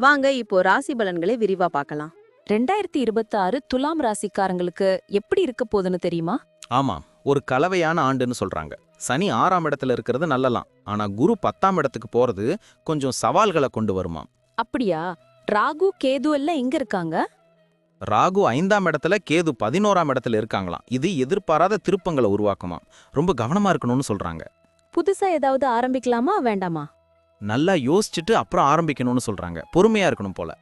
வாங்க இப்போ ராசி பலன்களை விரிவா பார்க்கலாம். ரெண்டாயிரத்தி இருபத்தி ஆறு துலாம் ராசிக்காரங்களுக்கு எப்படி இருக்க போகுதுன்னு தெரியுமா? ஆமாம் ஒரு கலவையான ஆண்டுன்னு சொல்றாங்க. சனி ஆறாம் இடத்துல இருக்கிறது நல்லலாம். ஆனா குரு பத்தாம் இடத்துக்கு போறது கொஞ்சம் சவால்களை கொண்டு வருமாம். அப்படியா? ராகு கேது எல்லாம் எங்க இருக்காங்க? ராகு ஐந்தாம் இடத்துல கேது பதினோராம் இடத்துல இருக்காங்களாம். இது எதிர்பாராத திருப்பங்களை உருவாக்குமாம். ரொம்ப கவனமா இருக்கணும்னு சொல்றாங்க. புதுசா ஏதாவது ஆரம்பிக்கலாமா வேண்டாமா? நல்லா யோசிச்சுட்டு அப்புறம் ஆரம்பிக்கணும்னு சொல்றாங்க. பொறுமையா இருக்கணும் போல.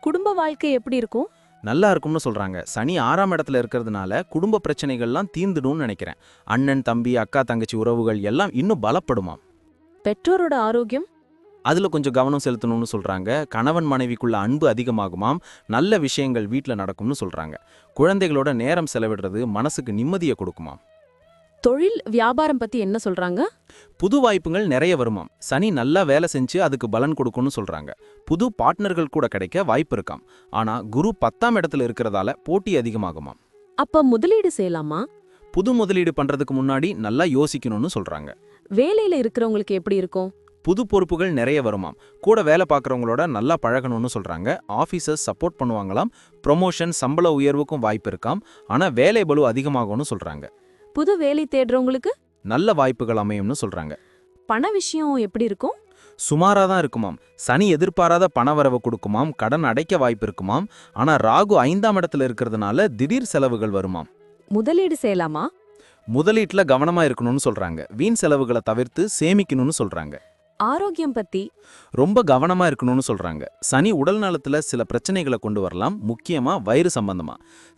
குடும்ப வாழ்க்கை எப்படி இருக்கும்? நல்லா இருக்கும்னு சொல்றாங்க. சனி ஆறாம் இடத்துல இருக்கிறதுனால குடும்ப பிரச்சனைகள்லாம் தீர்ந்துடும்னு நினைக்கிறேன். அண்ணன் தம்பி அக்கா தங்கச்சி உறவுகள் எல்லாம் இன்னும் பலப்படுமாம். பெற்றோரோட ஆரோக்கியம்? அதுல கொஞ்சம் கவனம் செலுத்தணும்னு சொல்றாங்க. கணவன் மனைவிக்குள்ள அன்பு அதிகமாகுமாம். நல்ல விஷயங்கள் வீட்ல நடக்கும்னு சொல்றாங்க. குழந்தைகளோட நேரம் செலவிடுறது மனசுக்கு நிம்மதியை கொடுக்குமாம். தொழில் வியாபாரம் பத்தி என்ன சொல்றாங்க? புது வாய்ப்புகள் நிறைய வருமாம். சனி நல்லா வேலை செஞ்சு அதுக்கு பலன் கொடுக்கும்னு சொல்றாங்க. புது பார்ட்னர்கள் கூட கிடைக்க வாய்ப்பு இருக்காம். ஆனா குரு பத்தாம் இடத்துல இருக்கிறதால போட்டி அதிகமாகுமாம். அப்ப முதலீடு செய்யலாமா? புது முதலீடு பண்றதுக்கு முன்னாடி நல்லா யோசிக்கணும்னு சொல்றாங்க. வேலையில இருக்கிறவங்களுக்கு எப்படி இருக்கும்? புது பொறுப்புகள் நிறைய வருமாம். கூட வேலை பார்க்குறவங்களோட நல்லா பழகணும்னு சொல்றாங்க. ஆஃபீஸர்ஸ் சப்போர்ட் பண்ணுவாங்களாம். ப்ரொமோஷன் சம்பள உயர்வுக்கும் வாய்ப்பு இருக்காம். ஆனா வேலை பளு அதிகமாகும்னு சொல்றாங்க. புது வேலை தேடுறவங்களுக்கு நல்ல வாய்ப்புகள் அமையும்னு சொல்றாங்க. பண விஷயம் எப்படி இருக்கும்? சுமாரா தான் இருக்குமாம். சனி எதிர்பாராத பணவரவு கொடுக்குமாம். கடன் அடைக்க வாய்ப்பு இருக்குமாம். ஆனா ராகு ஐந்தாம் இடத்துல இருக்கிறதுனால திடீர் செலவுகள் வருமாம். முதலீடு செய்யலாமா? முதலீட்டுல கவனமா இருக்கணும்னு சொல்றாங்க. வீண் செலவுகளை தவிர்த்து சேமிக்கணும்னு சொல்றாங்க. ஆரோக்கியம் பத்தி? ரொம்ப கவனமா இருக்கணும்னு சொல்றாங்க. சனி உடல் நலத்துல சில பிரச்சனைகளை கொண்டு வரலாம். முக்கியமா வயிறு சம்பந்தமா.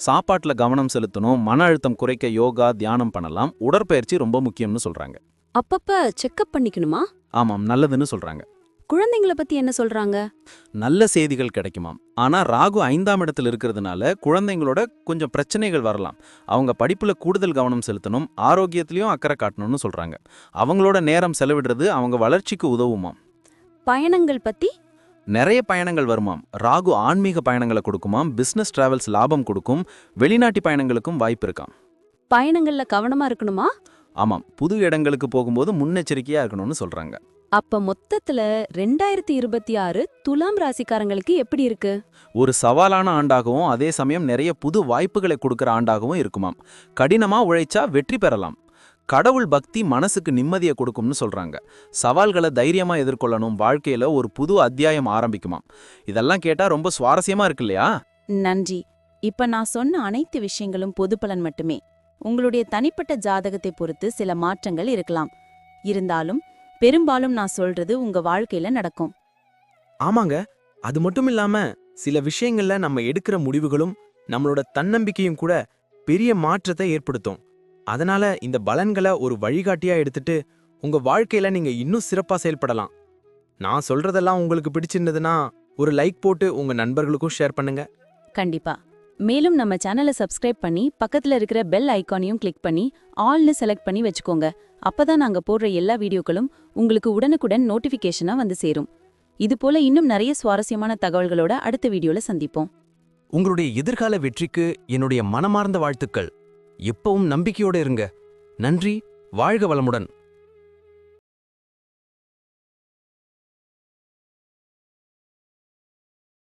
சாப்பாட்டுல கவனம் செலுத்தணும். மன அழுத்தம் குறைக்க யோகா தியானம் பண்ணலாம். உடற்பயிற்சி ரொம்ப முக்கியம்னு சொல்றாங்க. அப்பப்ப செக்கப் பண்ணிக்கணுமா? ஆமாம் நல்லதுன்னு சொல்றாங்க. குழந்தைங்கள பத்தி என்ன சொல்றாங்க? நல்ல செய்திகள் கிடைக்குமாம். ஆனா ராகு ஐந்தாம் இடத்துல இருக்கிறதுனால குழந்தைங்களோட கொஞ்சம் பிரச்சனைகள் வரலாம். அவங்க படிப்புல கூடுதல் கவனம் செலுத்தணும் ஆரோக்கியத்திலயும் அக்கறை காட்டணும்னு சொல்றாங்க. அவங்களோட நேரம் செலவிடுறது அவங்க வளர்ச்சிக்கு உதவுமாம். பயணங்கள் பத்தி? நிறைய பயணங்கள் வருமாம். ராகு ஆன்மீக பயணங்களை கொடுக்குமாம் பிசினஸ் டிராவல்ஸ் லாபம் கொடுக்கும் வெளிநாட்டு பயணங்களுக்கும் வாய்ப்பு இருக்காம். பயணங்கள்ல கவனமா இருக்கணுமா? ஆமாம். புது இடங்களுக்கு போகும்போது முன்னெச்சரிக்கையா இருக்கணும்னு சொல்றாங்க. அப்ப மொத்தத்துல ரெண்டாயிரத்தி இருபத்தி ஆறு துலாம் ராசிக்காரங்களுக்கு எப்படி இருக்கு? ஒரு சவாலான ஆண்டாகவும் அதே சமயம் நிறைய புது வாய்ப்புகளை கொடுக்கிற ஆண்டாகவும் இருக்குமாம் கடினமா உழைச்சா வெற்றி பெறலாம். கடவுள் பக்தி மனசுக்கு நிம்மதியை கொடுக்கும்னு சொல்றாங்க. சவால்களை தைரியமா எதிர்கொள்ளணும். வாழ்க்கையில ஒரு புது அத்தியாயம் ஆரம்பிக்குமாம் இதெல்லாம் கேட்டா ரொம்ப சுவாரஸ்யமா இருக்கு இல்லையா? நன்றி. இப்ப நான் சொன்ன அனைத்து விஷயங்களும் பொது பலன் மட்டுமே. உங்களுடைய தனிப்பட்ட ஜாதகத்தை பொறுத்து சில மாற்றங்கள் இருக்கலாம். இருந்தாலும் பெரும்பாலும் நான் சொல்றது உங்க வாழ்க்கையில நடக்கும். ஆமாங்க. அது மட்டும் இல்லாம சில விஷயங்கள்ல நம்ம எடுக்கிற முடிவுகளும் நம்மளோட தன்னம்பிக்கையும் கூட பெரிய மாற்றத்தை ஏற்படுத்தும். அதனால இந்த பலன்களை ஒரு வழிகாட்டியா எடுத்துட்டு உங்க வாழ்க்கையில நீங்க இன்னும் சிறப்பா செயல்படலாம். நான் சொல்றதெல்லாம் உங்களுக்கு பிடிச்சிருந்ததுன்னா ஒரு லைக் போட்டு உங்க நண்பர்களுக்கும் ஷேர் பண்ணுங்க. கண்டிப்பா. மேலும் நம்ம சேனலை சப்ஸ்கிரைப் பண்ணி பக்கத்துல இருக்கிற பெல் ஐக்கானையும் கிளிக் பண்ணி ஆல்னு செலக்ட் பண்ணி வச்சுக்கோங்க. அப்பதான் நாங்க போடுற எல்லா வீடியோக்களும் உங்களுக்கு உடனுக்குடன் நோட்டிஃபிகேஷனா வந்து சேரும். இது போல இன்னும் நிறைய சுவாரஸ்யமான தகவல்களோட அடுத்த வீடியோல சந்திப்போம். உங்களுடைய எதிர்கால வெற்றிக்கு என்னுடைய மனமார்ந்த வாழ்த்துக்கள். எப்பவும் நம்பிக்கையோட இருங்க. நன்றி வாழ்க வளமுடன்.